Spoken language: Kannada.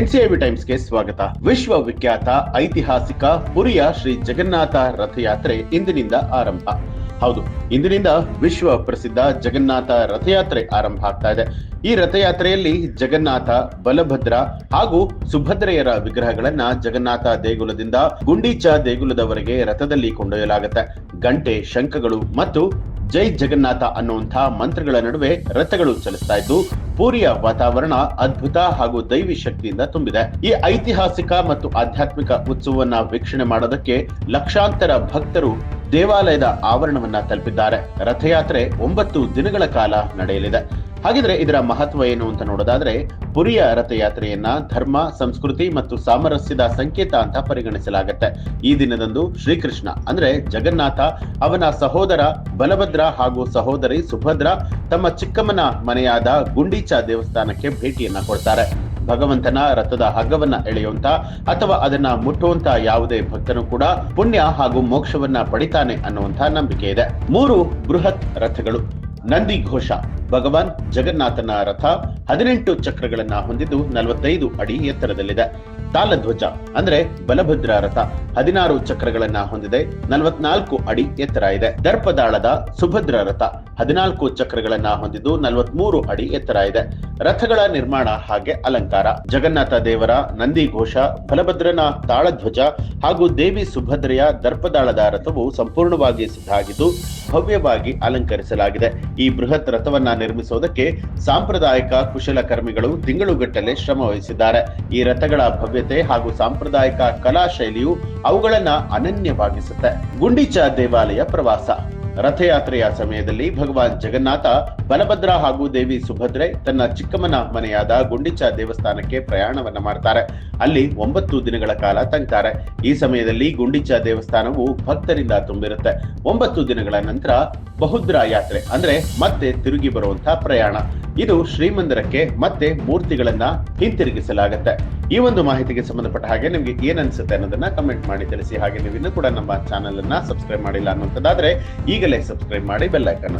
ಎನ್ಸಿಐಬಿ ಟೈಮ್ಸ್ಗೆ ಸ್ವಾಗತ. ವಿಶ್ವ ವಿಖ್ಯಾತ ಐತಿಹಾಸಿಕ ಪುರಿಯ ಶ್ರೀ ಜಗನ್ನಾಥ ರಥಯಾತ್ರೆ ಇಂದಿನಿಂದ ಆರಂಭ. ಹೌದು, ಇಂದಿನಿಂದ ವಿಶ್ವ ಪ್ರಸಿದ್ಧ ಜಗನ್ನಾಥ ರಥಯಾತ್ರೆ ಆರಂಭ ಆಗ್ತಾ ಇದೆ. ಈ ರಥಯಾತ್ರೆಯಲ್ಲಿ ಜಗನ್ನಾಥ, ಬಲಭದ್ರ ಹಾಗೂ ಸುಭದ್ರೆಯರ ವಿಗ್ರಹಗಳನ್ನ ಜಗನ್ನಾಥ ದೇಗುಲದಿಂದ ಗುಂಡೀಚ ದೇಗುಲದವರೆಗೆ ರಥದಲ್ಲಿ ಕೊಂಡೊಯ್ಯಲಾಗುತ್ತೆ. ಗಂಟೆ, ಶಂಖಗಳು ಮತ್ತು ಜೈ ಜಗನ್ನಾಥ ಅನ್ನುವಂಥ ಮಂತ್ರಗಳ ನಡುವೆ ರಥಗಳು ಚಲಿಸ್ತಾ ಇದ್ದು, ಪೂರಿಯ ವಾತಾವರಣ ಅದ್ಭುತ ಹಾಗೂ ದೈವಿ ಶಕ್ತಿಯಿಂದ ತುಂಬಿದೆ. ಈ ಐತಿಹಾಸಿಕ ಮತ್ತು ಆಧ್ಯಾತ್ಮಿಕ ಉತ್ಸವವನ್ನ ವೀಕ್ಷಣೆ ಮಾಡೋದಕ್ಕೆ ಲಕ್ಷಾಂತರ ಭಕ್ತರು ದೇವಾಲಯದ ಆವರಣವನ್ನ ತಲುಪಿದ್ದಾರೆ. ರಥಯಾತ್ರೆ ಒಂಬತ್ತು ದಿನಗಳ ಕಾಲ ನಡೆಯಲಿದೆ. ಹಾಗಿದ್ರೆ ಇದರ ಮಹತ್ವ ಏನು ಅಂತ ನೋಡೋದಾದ್ರೆ, ಪುರಿಯ ರಥಯಾತ್ರೆಯನ್ನ ಧರ್ಮ, ಸಂಸ್ಕೃತಿ ಮತ್ತು ಸಾಮರಸ್ಯದ ಸಂಕೇತ ಅಂತ ಪರಿಗಣಿಸಲಾಗುತ್ತೆ. ಈ ದಿನದಂದು ಶ್ರೀಕೃಷ್ಣ, ಅಂದ್ರೆ ಜಗನ್ನಾಥ, ಅವನ ಸಹೋದರ ಬಲಭದ್ರ ಹಾಗೂ ಸಹೋದರಿ ಸುಭದ್ರ ತಮ್ಮ ಚಿಕ್ಕಮ್ಮನ ಮನೆಯಾದ ಗುಂಡೀಚ ದೇವಸ್ಥಾನಕ್ಕೆ ಭೇಟಿಯನ್ನ ಕೊಡ್ತಾರೆ. ಭಗವಂತನ ರಥದ ಹಗ್ಗವನ್ನ ಎಳೆಯುವಂತ ಅಥವಾ ಅದನ್ನ ಮುಟ್ಟುವಂತ ಯಾವುದೇ ಭಕ್ತನು ಕೂಡ ಪುಣ್ಯ ಹಾಗೂ ಮೋಕ್ಷವನ್ನ ಪಡಿತಾನೆ ಅನ್ನುವಂತ ನಂಬಿಕೆ ಇದೆ. ಮೂರು ಬೃಹತ್ ರಥಗಳು. ನಂದಿ ಘೋಷ. ಭಗವಾನ್ ಜಗನ್ನಾಥನ ರಥ ಹದಿನೆಂಟು ಚಕ್ರಗಳನ್ನ ಹೊಂದಿದ್ದು ನಲವತ್ತೈದು ಅಡಿ ಎತ್ತರದಲ್ಲಿದೆ. ತಾಲಧ್ವಜ ಅಂದ್ರೆ ಬಲಭದ್ರ ರಥ ಹದಿನಾರು ಚಕ್ರಗಳನ್ನ ಹೊಂದಿದೆ, ನಲವತ್ನಾಲ್ಕು ಅಡಿ ಎತ್ತರ ಇದೆ. ದರ್ಪದಾಳದ ಸುಭದ್ರ ರಥ ಹದಿನಾಲ್ಕು ಚಕ್ರಗಳನ್ನ ಹೊಂದಿದ್ದು ನಲವತ್ಮೂರು ಅಡಿ ಎತ್ತರ ಇದೆ. ರಥಗಳ ನಿರ್ಮಾಣ ಹಾಗೆ ಅಲಂಕಾರ. ಜಗನ್ನಾಥ ದೇವರ ನಂದಿ ಘೋಷ ಬಲಭದ್ರನ ತಾಳಧ್ವಜ ಹಾಗೂ ದೇವಿ ಸುಭದ್ರೆಯ ದರ್ಪದಾಳದ ರಥವು ಸಂಪೂರ್ಣವಾಗಿ ಸಿದ್ಧ ಆಗಿದ್ದು ಭವ್ಯವಾಗಿ ಅಲಂಕರಿಸಲಾಗಿದೆ. ಈ ಬೃಹತ್ ರಥವನ್ನ ನಿರ್ಮಿಸುವುದಕ್ಕೆ ಸಾಂಪ್ರದಾಯಿಕ ಕುಶಲಕರ್ಮಿಗಳು ತಿಂಗಳುಗಟ್ಟಲೆ ಶ್ರಮ ವಹಿಸಿದ್ದಾರೆ. ಈ ರಥಗಳ ಭವ್ಯತೆ ಹಾಗೂ ಸಾಂಪ್ರದಾಯಿಕ ಕಲಾ ಶೈಲಿಯು ಅವುಗಳನ್ನ ಅನನ್ಯವಾಗಿಸುತ್ತೆ. ಗುಂಡೀಚ ದೇವಾಲಯ ಪ್ರವಾಸ. ರಥಯಾತ್ರೆಯ ಸಮಯದಲ್ಲಿ ಭಗವಾನ್ ಜಗನ್ನಾಥ, ಬಲಭದ್ರ ಹಾಗೂ ದೇವಿ ಸುಭದ್ರೆ ತನ್ನ ಚಿಕ್ಕಮ್ಮನ ಮನೆಯಾದ ಗುಂಡಿಚ ದೇವಸ್ಥಾನಕ್ಕೆ ಪ್ರಯಾಣವನ್ನ ಮಾಡ್ತಾರೆ. ಅಲ್ಲಿ ಒಂಬತ್ತು ದಿನಗಳ ಕಾಲ ತಂಗ್ತಾರೆ. ಈ ಸಮಯದಲ್ಲಿ ಗುಂಡಿಚ ದೇವಸ್ಥಾನವು ಭಕ್ತರಿಂದ ತುಂಬಿರುತ್ತೆ. ಒಂಬತ್ತು ದಿನಗಳ ನಂತರ ಬಹುದ್ರ ಯಾತ್ರೆ, ಅಂದ್ರೆ ಮತ್ತೆ ತಿರುಗಿ ಬರುವಂತ ಪ್ರಯಾಣ. ಇದು ಶ್ರೀಮಂದಿರಕ್ಕೆ ಮತ್ತೆ ಮೂರ್ತಿಗಳನ್ನ ಹಿಂತಿರುಗಿಸಲಾಗತ್ತೆ. ಈ ಒಂದು ಮಾಹಿತಿಗೆ ಸಂಬಂಧಪಟ್ಟ ಹಾಗೆ ನಿಮ್ಗೆ ಏನ್ ಅನ್ಸುತ್ತೆ ಅನ್ನೋದನ್ನ ಕಮೆಂಟ್ ಮಾಡಿ ತಿಳಿಸಿ. ಹಾಗೆ ನೀವು ಇನ್ನೂ ಕೂಡ ನಮ್ಮ ಚಾನೆಲ್ ಅನ್ನ ಸಬ್ಸ್ಕ್ರೈಬ್ ಮಾಡಿಲ್ಲ ಅನ್ನುವಂಥದ್ದಾದ್ರೆ ಈಗಲೇ ಸಬ್ಸ್ಕ್ರೈಬ್ ಮಾಡಿ ಬೆಲ್ ಐಕನ್